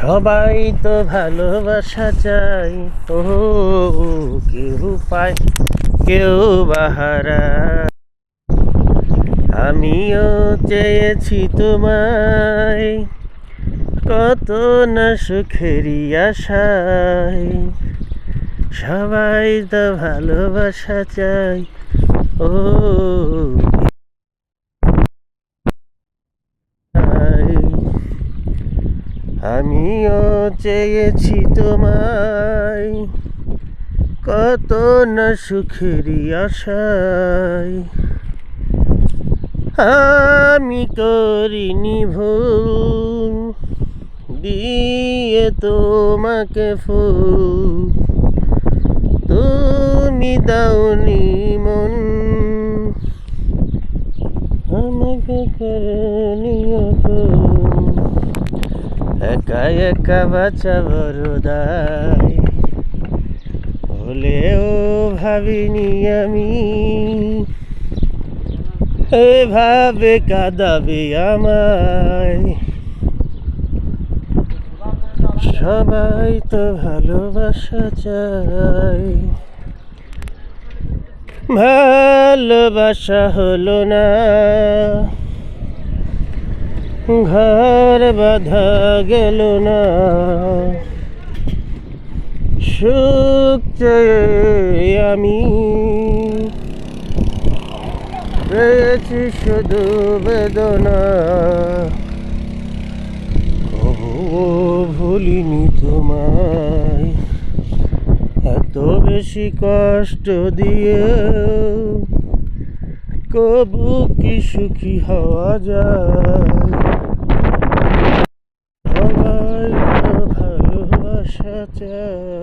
সবাই তো ভালোবাসা চাই। ও কেউ পায় কেউ বাহারা আমিও চেয়েছি তোমায়, কত না সুখেরই আশায়। সবাই তো ভালোবাসা চাই। ও চাই। আমিও চেয়েছি তোমায় কত না সুখেরই আশায় আমি করিনি ভুল, দিয়ে তোমাকে ফুল তুমি দাওনি মন, আমাকে করে তুমি। একা একা বাঁচা বড় দায়। হলেও ভাবিনি আমি, এভাবে কাঁদাবে আমায়। সবাই তো ভালোবাসা চায়। ভালোবাসা হলো না। ঘর বাঁধা গেল না। সুখ আমি পেয়েছি শুধু বেদনা। তবুও ভুলিনি তোমায়, এত বেশি কষ্ট দিয়ে। কবু কি সুখী হওয়া যায় সবাই তো ভালোবাসা চাই